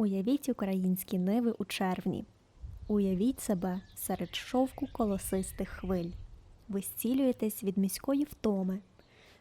Уявіть українські ниви у червні. Уявіть себе серед шовку колосистих хвиль. Ви зцілюєтесь від міської втоми.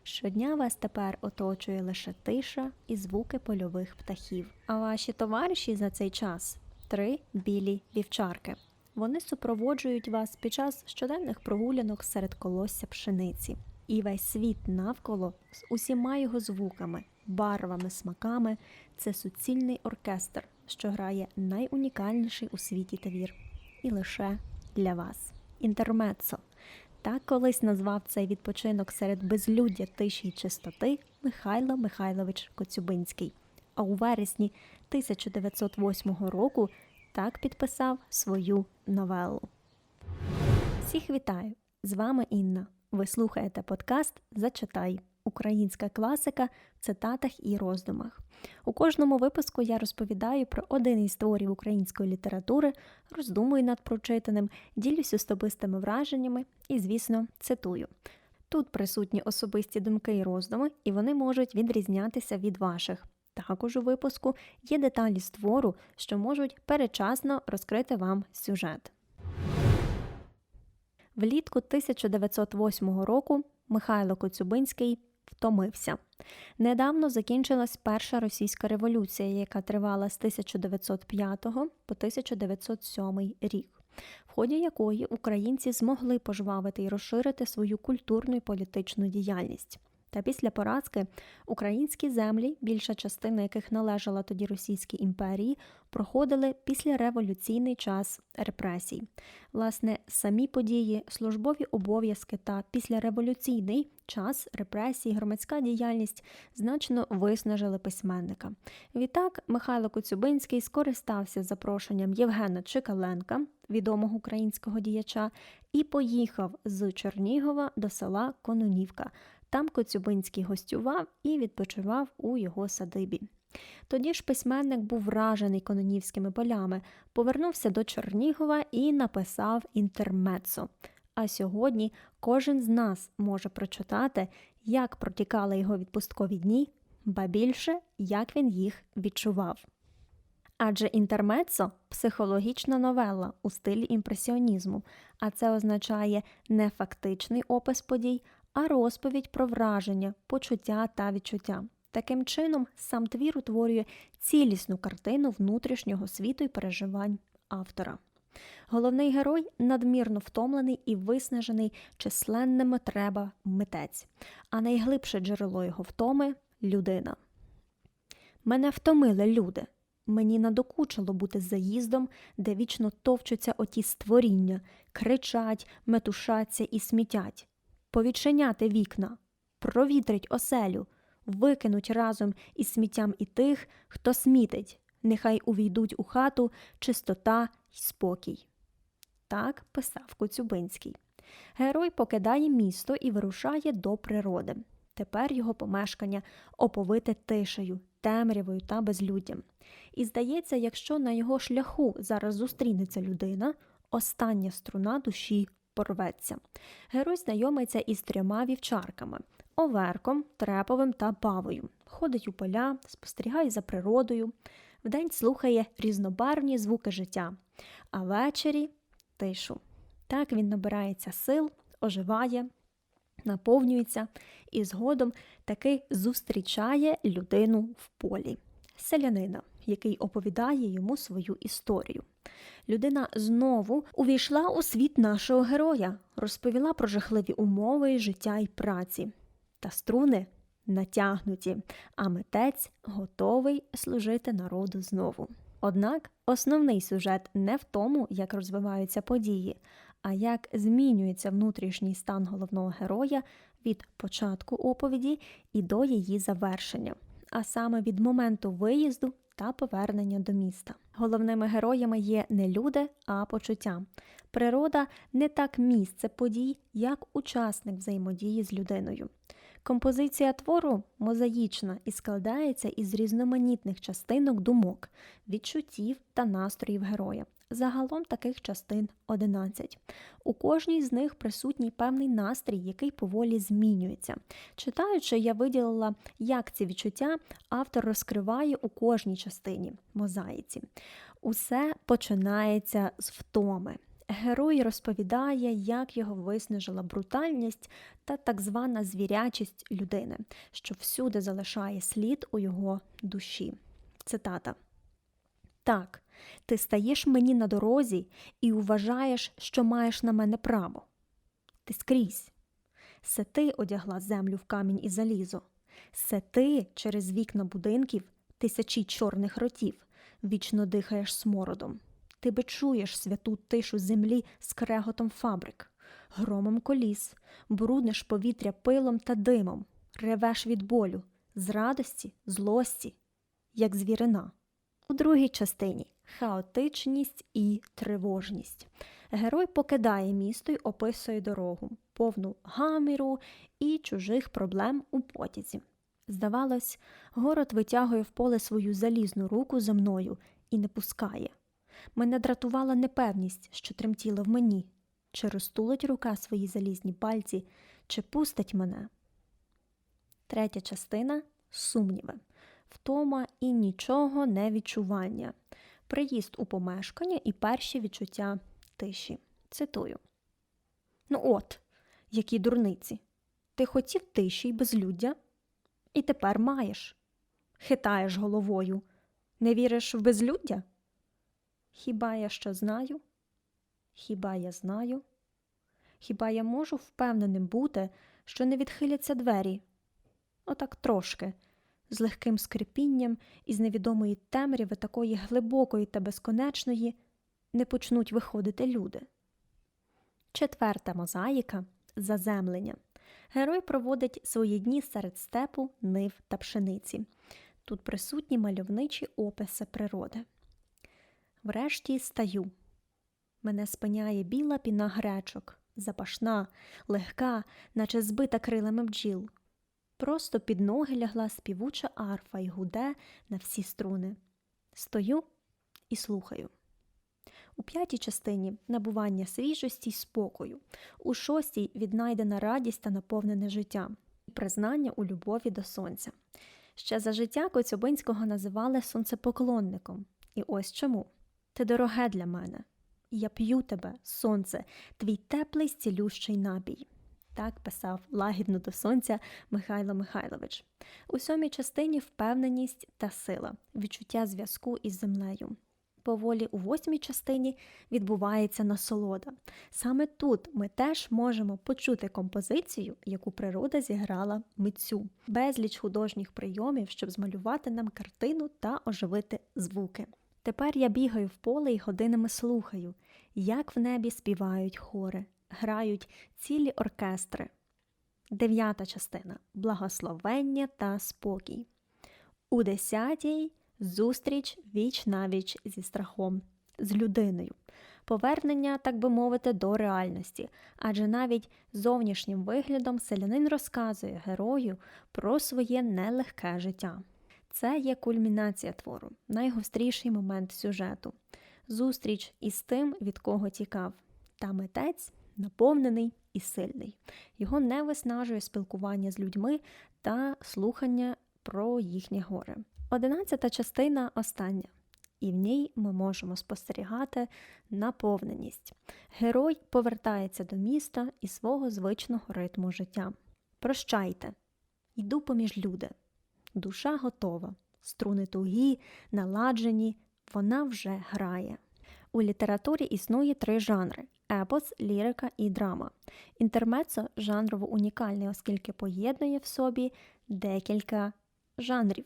Щодня вас тепер оточує лише тиша і звуки польових птахів. А ваші товариші за цей час три білі вівчарки. Вони супроводжують вас під час щоденних прогулянок серед колосся пшениці. І весь світ навколо з усіма його звуками, барвами, смаками це суцільний оркестр, що грає найунікальніший у світі твір. І лише для вас. Інтермецо. Так колись назвав цей відпочинок серед безлюддя тиші й чистоти Михайло Михайлович Коцюбинський. А у вересні 1908 року так підписав свою новелу. Всіх вітаю! З вами Інна. Ви слухаєте подкаст Зачитай. Українська класика в цитатах і роздумах. У кожному випуску я розповідаю про один із творів української літератури, роздумую над прочитаним, ділюсь особистими враженнями і, звісно, цитую. Тут присутні особисті думки і роздуми, і вони можуть відрізнятися від ваших. Також у випуску є деталі з твору, що можуть передчасно розкрити вам сюжет. Влітку 1908 року Михайло Коцюбинський втомився. Недавно закінчилась перша російська революція, яка тривала з 1905 по 1907 рік, в ході якої українці змогли пожвавити і розширити свою культурну і політичну діяльність. Та після поразки українські землі, більша частина яких належала тоді Російській імперії, проходили післяреволюційний час репресій. Власне, самі події, службові обов'язки та післяреволюційний час репресій, громадська діяльність значно виснажили письменника. Відтак Михайло Коцюбинський скористався запрошенням Євгена Чикаленка, відомого українського діяча, і поїхав з Чернігова до села Кононівка. Там Коцюбинський гостював і відпочивав у його садибі. Тоді ж письменник був вражений кононівськими полями, повернувся до Чернігова і написав інтермецо. А сьогодні кожен з нас може прочитати, як протікали його відпусткові дні, ба більше, як він їх відчував. Адже інтермецо психологічна новела у стилі імпресіонізму, а це означає не фактичний опис подій, а розповідь про враження, почуття та відчуття. Таким чином, сам твір утворює цілісну картину внутрішнього світу і переживань автора. Головний герой надмірно втомлений і виснажений численними треба митець, а найглибше джерело його втоми людина. Мене втомили люди. Мені надокучило бути заїздом, де вічно товчуться оті створіння, кричать, метушаться і смітять повідчиняти вікна, провітрить оселю, викинуть разом із сміттям і тих, хто смітить, нехай увійдуть у хату чистота й спокій. Так писав Коцюбинський. Герой покидає місто і вирушає до природи. Тепер його помешкання оповите тишею, темрявою та безлюддям. І здається, якщо на його шляху зараз зустрінеться людина, остання струна душі порветься. Герой знайомиться із трьома вівчарками оверком, треповим та павою. Ходить у поля, спостерігає за природою, вдень слухає різнобарвні звуки життя, а ввечері тишу. Так він набирається сил, оживає, наповнюється і згодом таки зустрічає людину в полі, селянина, який оповідає йому свою історію. Людина знову увійшла у світ нашого героя, розповіла про жахливі умови життя і праці. Та струни натягнуті, а митець готовий служити народу знову. Однак основний сюжет не в тому, як розвиваються події, а як змінюється внутрішній стан головного героя від початку оповіді і до її завершення, а саме від моменту виїзду та повернення до міста. Головними героями є не люди, а почуття. Природа не так місце подій, як учасник взаємодії з людиною. Композиція твору мозаїчна і складається із різноманітних частинок думок, відчуттів та настроїв героя, Загалом таких частин 11. У кожній з них присутній певний настрій, який поволі змінюється. Читаючи, я виділила, як ці відчуття автор розкриває у кожній частині мозаїці. Усе починається з втоми. Герой розповідає, як його виснажила брутальність та так звана звірячість людини, що всюди залишає слід у його душі. Цитата. Так, ти стаєш мені на дорозі і вважаєш, що маєш на мене право. Ти скрізь. Се ти одягла землю в камінь і залізо. Се ти через вікна будинків тисячі чорних ротів вічно дихаєш смородом. Ти бичуєш святу тишу землі з креготом фабрик, громом коліс, бруднеш повітря пилом та димом, ревеш від болю, з радості, злості, як звірина. У другій частині хаотичність і тривожність. Герой покидає місто й описує дорогу, повну гаміру і чужих проблем у потязі. Здавалось, город витягує в поле свою залізну руку за мною і не пускає. Мене дратувала непевність, що тремтіла в мені, чи розтулить рука свої залізні пальці, чи пустить мене. Третя частина сумніви, втома і нічого не відчування, приїзд у помешкання і перші відчуття тиші. Цитую. Ну от, які дурниці. Ти хотів тиші й безлюддя, і тепер маєш. Хитаєш головою. Не віриш в безлюддя? Хіба я що знаю? Хіба я знаю? Хіба я можу впевненим бути, що не відхиляться двері? Отак трошки, з легким скрипінням і з невідомої темряви такої глибокої та безконечної не почнуть виходити люди. Четверта мозаїка заземлення. Герой проводить свої дні серед степу, нив та пшениці. Тут присутні мальовничі описи природи. Врешті стаю. Мене спиняє біла піна гречок, запашна, легка, наче збита крилами бджіл. Просто під ноги лягла співуча арфа й гуде на всі струни. Стою і слухаю. У п'ятій частині набування свіжості й спокою, у шостій віднайдена радість та наповнене життя, і признання у любові до сонця. Ще за життя Коцюбинського називали сонцепоклонником. І ось чому. Ти дороге для мене. Я п'ю тебе, сонце, твій теплий зцілющий напій. Так писав лагідно до сонця Михайло Михайлович. У сьомій частині впевненість та сила, відчуття зв'язку із землею. Поволі у восьмій частині відбувається насолода. Саме тут ми теж можемо почути композицію, яку природа зіграла митцю, безліч художніх прийомів, щоб змалювати нам картину та оживити звуки. Тепер я бігаю в поле і годинами слухаю, як в небі співають хори, грають цілі оркестри. Дев'ята частина благословення та спокій. У десятій зустріч віч навіч зі страхом, з людиною, повернення, так би мовити, до реальності, адже навіть зовнішнім виглядом селянин розказує герою про своє нелегке життя. Це є кульмінація твору, найгостріший момент сюжету, зустріч із тим, від кого тікав, та митець наповнений і сильний. Його не виснажує спілкування з людьми та слухання про їхнє горе. Одинадцята частина остання, і в ній ми можемо спостерігати наповненість. Герой повертається до міста і свого звичного ритму життя. Прощайте, йду поміж люди. Душа готова, струни тугі, наладжені, вона вже грає. У літературі існує три жанри: епос, лірика і драма. Інтермецо жанрово унікальний, оскільки поєднує в собі декілька жанрів.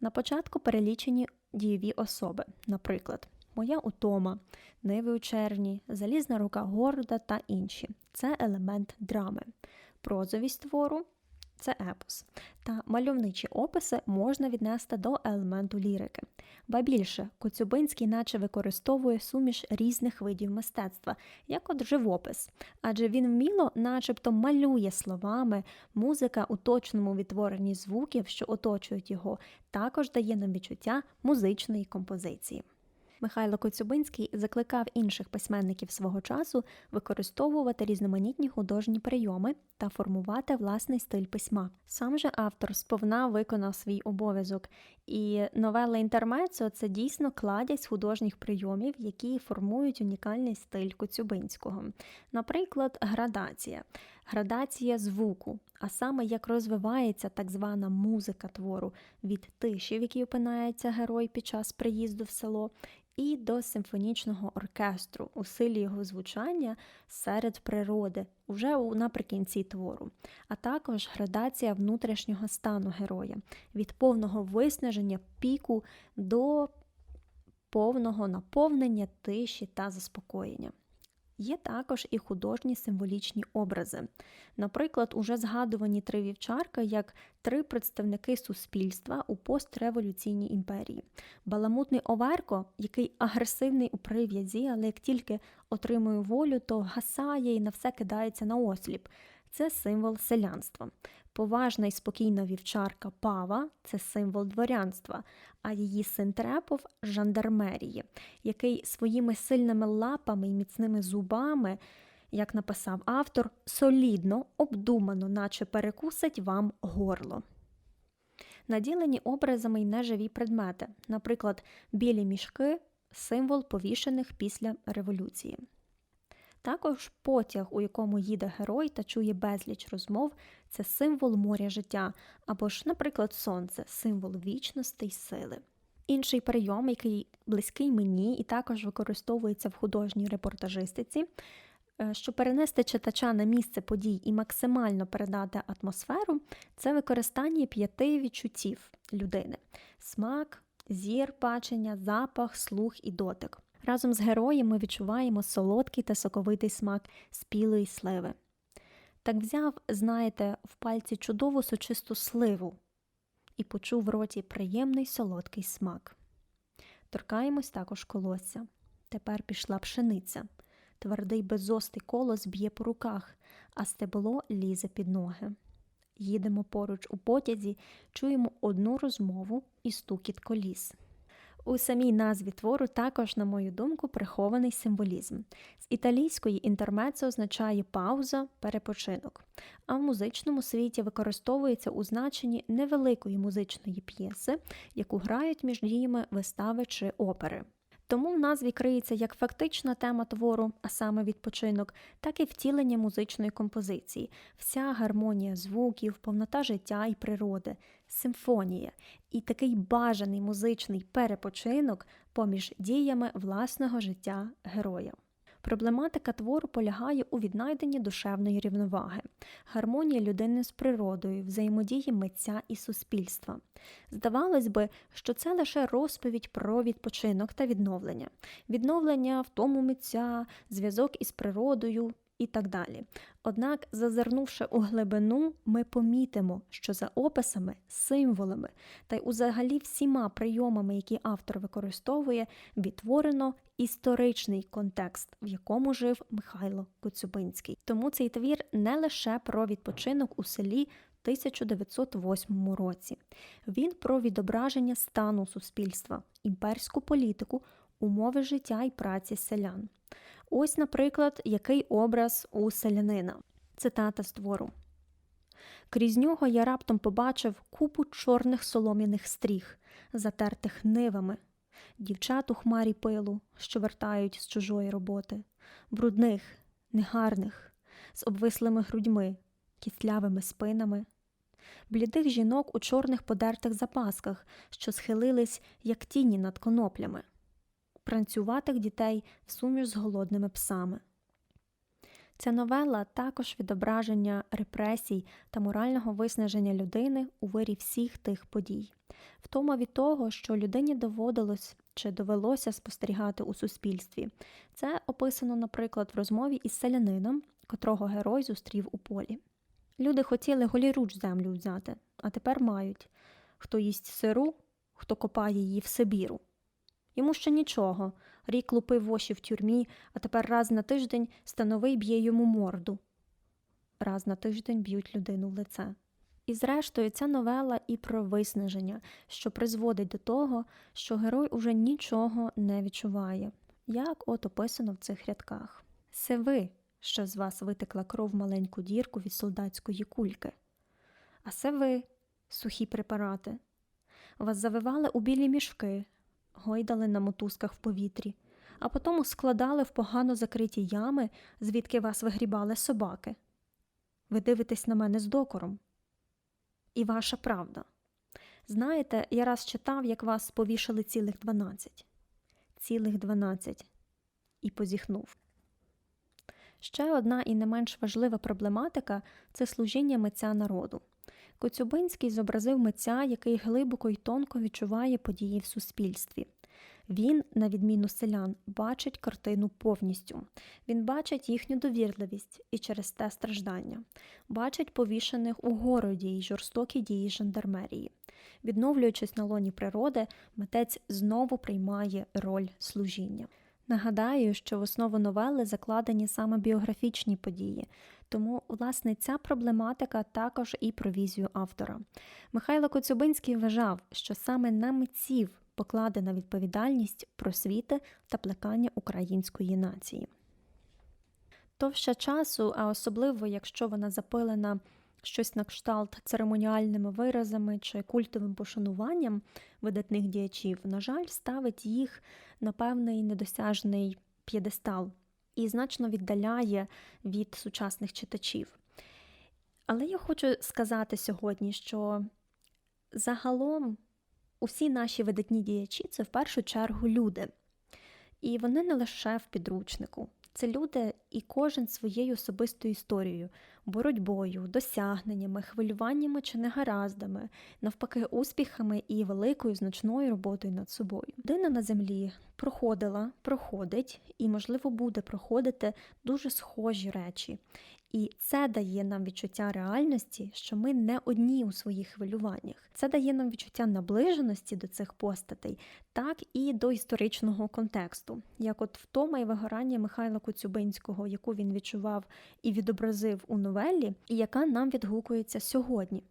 На початку перелічені дієві особи, наприклад, Моя утома, Ниви у червні, Залізна рука города та інші. Це елемент драми. Прозовість твору це епос. Та мальовничі описи можна віднести до елементу лірики. Ба більше, Коцюбинський наче використовує суміш різних видів мистецтва, як от живопис, адже він вміло, начебто, малює словами, музика у точному відтворенні звуків, що оточують його, також дає нам відчуття музичної композиції. Михайло Коцюбинський закликав інших письменників свого часу використовувати різноманітні художні прийоми та формувати власний стиль письма. Сам же автор сповна виконав свій обов'язок, і новела інтермецо це дійсно кладязь художніх прийомів, які формують унікальний стиль Коцюбинського. Наприклад, градація, градація звуку, а саме як розвивається так звана музика твору від тиші, в якій опинається герой під час приїзду в село, і до симфонічного оркестру у силі його звучання серед природи, уже наприкінці твору, а також градація внутрішнього стану героя від повного виснаження піку до повного наповнення тиші та заспокоєння. Є також і художні символічні образи. Наприклад, уже згадувані три вівчарка як три представники суспільства у постреволюційній імперії. Баламутний Оверко, який агресивний у прив'язі, але як тільки отримує волю, то гасає і на все кидається на осліп. Це символ селянства. Поважна і спокійна вівчарка Пава це символ дворянства, а її син Трепов жандармерії, який своїми сильними лапами і міцними зубами, як написав автор, солідно, обдумано, наче перекусить вам горло. Наділені образами й неживі предмети, наприклад, білі мішки символ повішених після революції. Також потяг, у якому їде герой та чує безліч розмов, це символ моря життя, або ж, наприклад, сонце символ вічності й сили. Інший прийом, який близький мені і також використовується в художній репортажистиці, е, щоб перенести читача на місце подій і максимально передати атмосферу, це використання п'яти відчуттів людини: смак, зір, бачення, запах, слух і дотик. Разом з героєм ми відчуваємо солодкий та соковитий смак спілої сливи. Так взяв, знаєте, в пальці чудову сочисту сливу і почув в роті приємний солодкий смак. Торкаємось також колосся. Тепер пішла пшениця. Твердий безостий колос б'є по руках, а стебло лізе під ноги. Їдемо поруч у потязі, чуємо одну розмову і стукіт коліс. У самій назві твору також, на мою думку, прихований символізм. З італійської інтермецо означає пауза, перепочинок, а в музичному світі використовується у значенні невеликої музичної п'єси, яку грають між діями вистави чи опери. Тому в назві криється як фактична тема твору, а саме відпочинок, так і втілення музичної композиції, вся гармонія звуків, повнота життя і природи, симфонія і такий бажаний музичний перепочинок поміж діями власного життя героя. Проблематика твору полягає у віднайденні душевної рівноваги, гармонії людини з природою, взаємодії митця і суспільства. Здавалось би, що це лише розповідь про відпочинок та відновлення, відновлення в тому митця, зв'язок із природою, і так далі. Однак, зазирнувши у глибину, ми помітимо, що за описами, символами та й узагалі всіма прийомами, які автор використовує, відтворено історичний контекст, в якому жив Михайло Коцюбинський. Тому цей твір не лише про відпочинок у селі. 1908 році він про відображення стану суспільства, імперську політику, умови життя і праці селян. Ось, наприклад, який образ у селянина. Цитата з твору. Крізь нього я раптом побачив купу чорних солом'яних стріх, затертих нивами, дівчат у хмарі пилу, що вертають з чужої роботи, брудних, негарних, з обвислими грудьми, кістлявими спинами, блідих жінок у чорних подертих запасках, що схилились, як тіні над коноплями пранцюватих дітей в суміш з голодними псами. Ця новела також відображення репресій та морального виснаження людини у вирі всіх тих подій, втома від того, що людині доводилось чи довелося спостерігати у суспільстві. Це описано, наприклад, в розмові із селянином, котрого герой зустрів у полі. Люди хотіли голіруч землю взяти, а тепер мають хто їсть сиру, хто копає її в Сибіру. Йому ще нічого. Рік лупив воші в тюрмі, а тепер раз на тиждень становий б'є йому морду. Раз на тиждень б'ють людину в лице. І зрештою, ця новела і про виснаження, що призводить до того, що герой уже нічого не відчуває, як от описано в цих рядках. Це ви, що з вас витекла кров в маленьку дірку від солдатської кульки. А це ви, сухі препарати. Вас завивали у білі мішки, гойдали на мотузках в повітрі, а потім складали в погано закриті ями, звідки вас вигрібали собаки. Ви дивитесь на мене з докором. І ваша правда. Знаєте, я раз читав, як вас повішали цілих дванадцять. Цілих дванадцять. І позіхнув. Ще одна і не менш важлива проблематика це служіння митця народу. Коцюбинський зобразив митця, який глибоко й тонко відчуває події в суспільстві. Він, на відміну селян, бачить картину повністю. Він бачить їхню довірливість і через те страждання, бачить повішених у городі й жорстокі дії жандармерії. Відновлюючись на лоні природи, митець знову приймає роль служіння. Нагадаю, що в основу новели закладені саме біографічні події, тому, власне, ця проблематика також і про візію автора. Михайло Коцюбинський вважав, що саме на митців покладена відповідальність просвіти та плекання української нації. Товща часу, а особливо якщо вона запилена щось на кшталт церемоніальними виразами чи культовим пошануванням видатних діячів, на жаль, ставить їх на певний недосяжний п'єдестал і значно віддаляє від сучасних читачів. Але я хочу сказати сьогодні, що загалом усі наші видатні діячі це в першу чергу люди. І вони не лише в підручнику. Це люди і кожен своєю особистою історією, боротьбою, досягненнями, хвилюваннями чи негараздами, навпаки, успіхами і великою значною роботою над собою. Людина на землі проходила, проходить і, можливо, буде проходити дуже схожі речі. І це дає нам відчуття реальності, що ми не одні у своїх хвилюваннях. Це дає нам відчуття наближеності до цих постатей, так і до історичного контексту, як от втома і вигорання Михайла Коцюбинського, яку він відчував і відобразив у новелі, і яка нам відгукується сьогодні.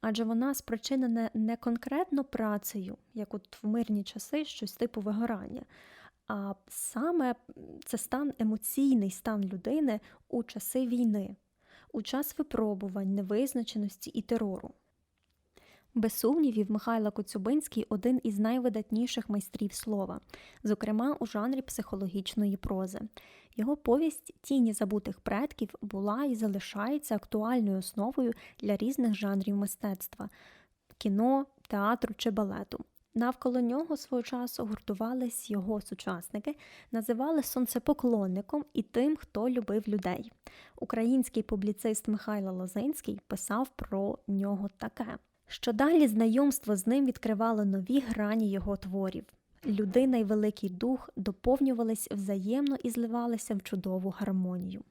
Адже вона спричинена не конкретно працею, як от в мирні часи, щось типу вигорання. А саме це стан емоційний стан людини у часи війни, у час випробувань, невизначеності і терору. Без сумнівів, Михайло Коцюбинський один із найвидатніших майстрів слова, зокрема у жанрі психологічної прози. Його повість Тіні забутих предків була і залишається актуальною основою для різних жанрів мистецтва кіно, театру чи балету. Навколо нього свого часу гуртувались його сучасники, називали сонцепоклонником і тим, хто любив людей. Український публіцист Михайло Лозинський писав про нього таке, що далі знайомство з ним відкривало нові грані його творів. Людина й Великий Дух доповнювались взаємно і зливалися в чудову гармонію.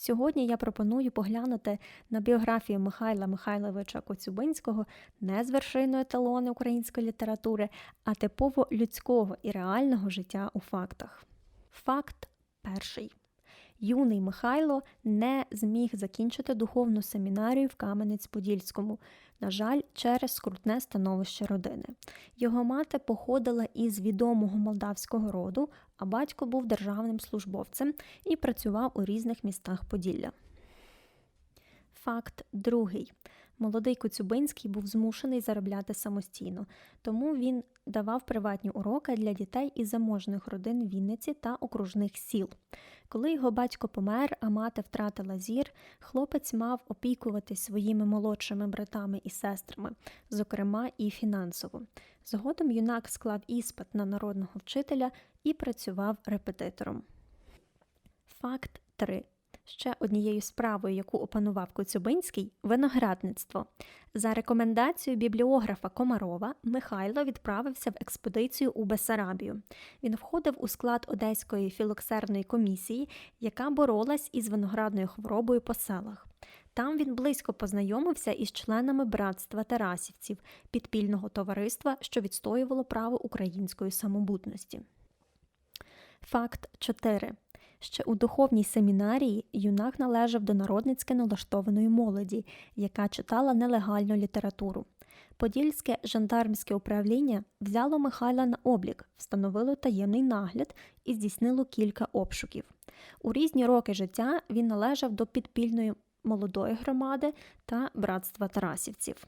Сьогодні я пропоную поглянути на біографію Михайла Михайловича Коцюбинського не з вершиною еталони української літератури, а типово людського і реального життя у фактах. Факт перший. Юний Михайло не зміг закінчити духовну семінарію в Кам'янець-Подільському, на жаль, через скрутне становище родини. Його мати походила із відомого молдавського роду, а батько був державним службовцем і працював у різних містах Поділля. Факт другий. Молодий Коцюбинський був змушений заробляти самостійно, тому він давав приватні уроки для дітей із заможних родин Вінниці та окружних сіл. Коли його батько помер, а мати втратила зір, хлопець мав опікуватись своїми молодшими братами і сестрами, зокрема і фінансово. Згодом юнак склав іспит на народного вчителя і працював репетитором. Факт 3. Ще однією справою, яку опанував Коцюбинський виноградництво. За рекомендацією бібліографа Комарова Михайло відправився в експедицію у Бесарабію. Він входив у склад Одеської філоксерної комісії, яка боролась із виноградною хворобою по селах. Там він близько познайомився із членами братства Тарасівців, підпільного товариства, що відстоювало право української самобутності. Факт 4. Ще у духовній семінарії юнак належав до народницьки налаштованої молоді, яка читала нелегальну літературу. Подільське жандармське управління взяло Михайла на облік, встановило таємний нагляд і здійснило кілька обшуків. У різні роки життя він належав до підпільної молодої громади та братства Тарасівців.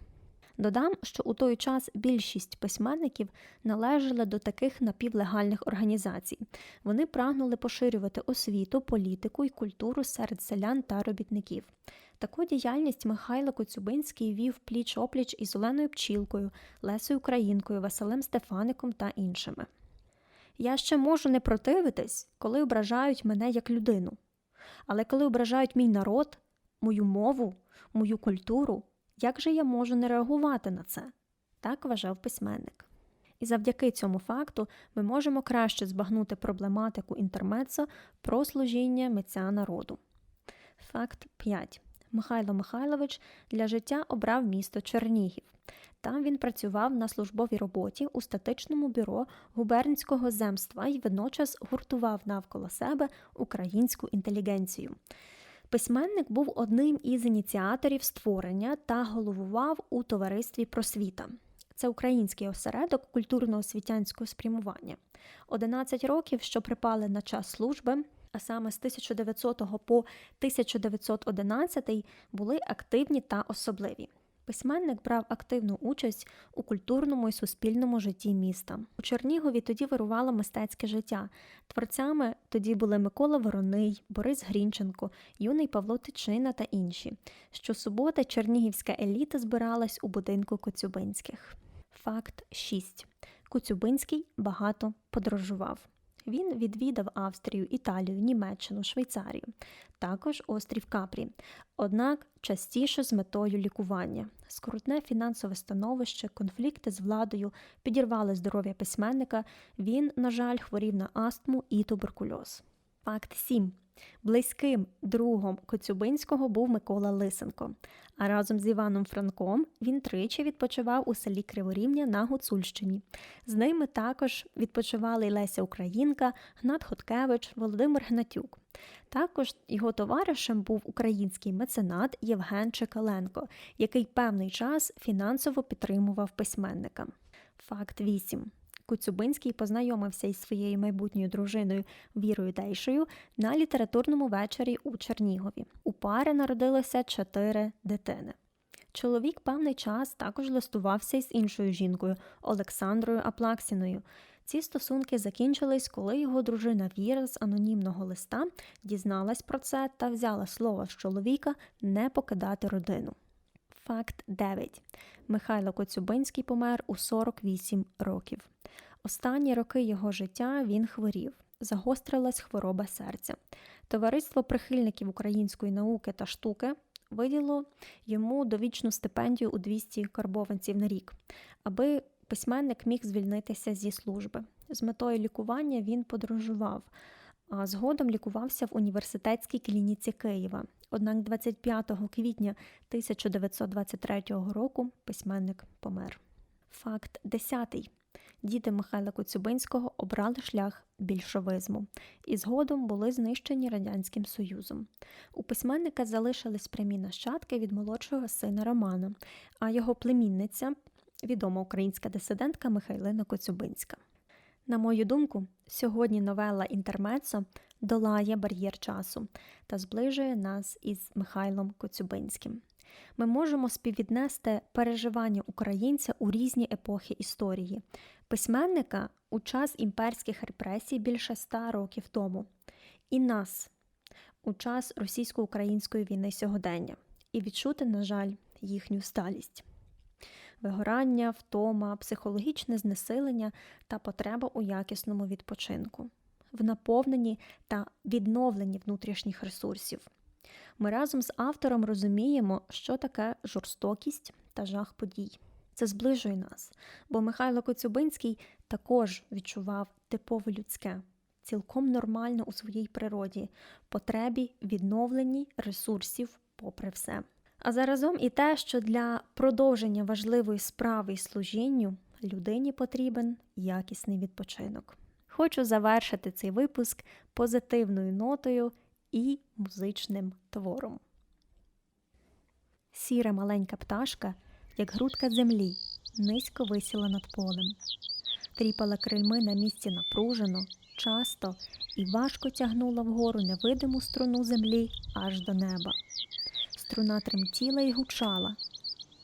Додам, що у той час більшість письменників належали до таких напівлегальних організацій. Вони прагнули поширювати освіту, політику і культуру серед селян та робітників. Таку діяльність Михайло Коцюбинський вів пліч опліч із Оленою Пчілкою, Лесою Українкою, Василем Стефаником та іншими. Я ще можу не противитись, коли ображають мене як людину. Але коли ображають мій народ, мою мову, мою культуру, як же я можу не реагувати на це? Так вважав письменник. І завдяки цьому факту ми можемо краще збагнути проблематику інтермецо про служіння митця народу. Факт 5. Михайло Михайлович для життя обрав місто Чернігів. Там він працював на службовій роботі у статичному бюро губернського земства і водночас гуртував навколо себе українську інтелігенцію. Письменник був одним із ініціаторів створення та головував у товаристві просвіта. Це український осередок культурно-освітянського спрямування. 11 років, що припали на час служби, а саме з 1900 по 1911 були активні та особливі. Письменник брав активну участь у культурному і суспільному житті міста. У Чернігові тоді вирувало мистецьке життя. Творцями тоді були Микола Вороний, Борис Грінченко, юний Павло Тичина та інші. Щосуботи чернігівська еліта збиралась у будинку Коцюбинських. Факт 6. Коцюбинський багато подорожував. Він відвідав Австрію, Італію, Німеччину, Швейцарію, також острів Капрі, однак частіше з метою лікування. Скрутне фінансове становище, конфлікти з владою підірвали здоров'я письменника. Він, на жаль, хворів на астму і туберкульоз. Факт 7. Близьким другом Коцюбинського був Микола Лисенко. А разом з Іваном Франком він тричі відпочивав у селі Криворівня на Гуцульщині. З ними також відпочивали й Леся Українка, Гнат Хоткевич, Володимир Гнатюк. Також його товаришем був український меценат Євген Чекаленко, який певний час фінансово підтримував письменника. Факт 8. Коцюбинський познайомився із своєю майбутньою дружиною Вірою Дейшою на літературному вечорі у Чернігові. У пари народилося чотири дитини. Чоловік певний час також листувався із іншою жінкою Олександрою Аплаксіною. Ці стосунки закінчились, коли його дружина Віра з анонімного листа дізналась про це та взяла слово з чоловіка не покидати родину. Факт 9. Михайло Коцюбинський помер у 48 років. Останні роки його життя він хворів. Загострилась хвороба серця. Товариство прихильників української науки та штуки виділило йому довічну стипендію у 200 карбованців на рік, аби письменник міг звільнитися зі служби. З метою лікування він подорожував, а згодом лікувався в університетській клініці Києва. Однак 25 квітня 1923 року письменник помер. Факт 10. Діти Михайла Коцюбинського обрали шлях більшовизму і згодом були знищені Радянським Союзом. У письменника залишились прямі нащадки від молодшого сина Романа, а його племінниця відома українська дисидентка Михайлина Коцюбинська. На мою думку, сьогодні новела Інтермецо долає бар'єр часу та зближує нас із Михайлом Коцюбинським. Ми можемо співвіднести переживання українця у різні епохи історії, письменника у час імперських репресій більше ста років тому, і нас у час російсько-української війни сьогодення, і відчути, на жаль, їхню сталість. Вигорання, втома, психологічне знесилення та потреба у якісному відпочинку, в наповненні та відновленні внутрішніх ресурсів. Ми разом з автором розуміємо, що таке жорстокість та жах подій. Це зближує нас, бо Михайло Коцюбинський також відчував типове людське, цілком нормально у своїй природі, потребі відновленні ресурсів попри все. А заразом і те, що для продовження важливої справи і служінню людині потрібен якісний відпочинок. хочу завершити цей випуск позитивною нотою і музичним твором. Сіра маленька пташка, як грудка землі, низько висіла над полем. Тріпала крильми на місці напружено, часто і важко тягнула вгору невидиму струну землі аж до неба. Струна тремтіла і гучала.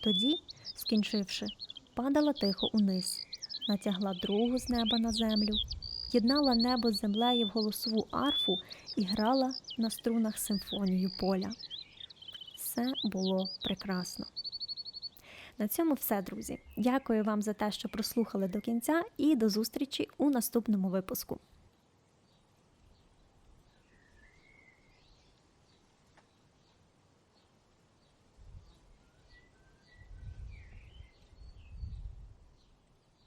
Тоді, скінчивши, падала тихо униз, натягла другу з неба на землю, єднала небо з землею в голосову арфу і грала на струнах симфонію поля. Все було прекрасно. На цьому все, друзі. Дякую вам за те, що прослухали до кінця, і до зустрічі у наступному випуску.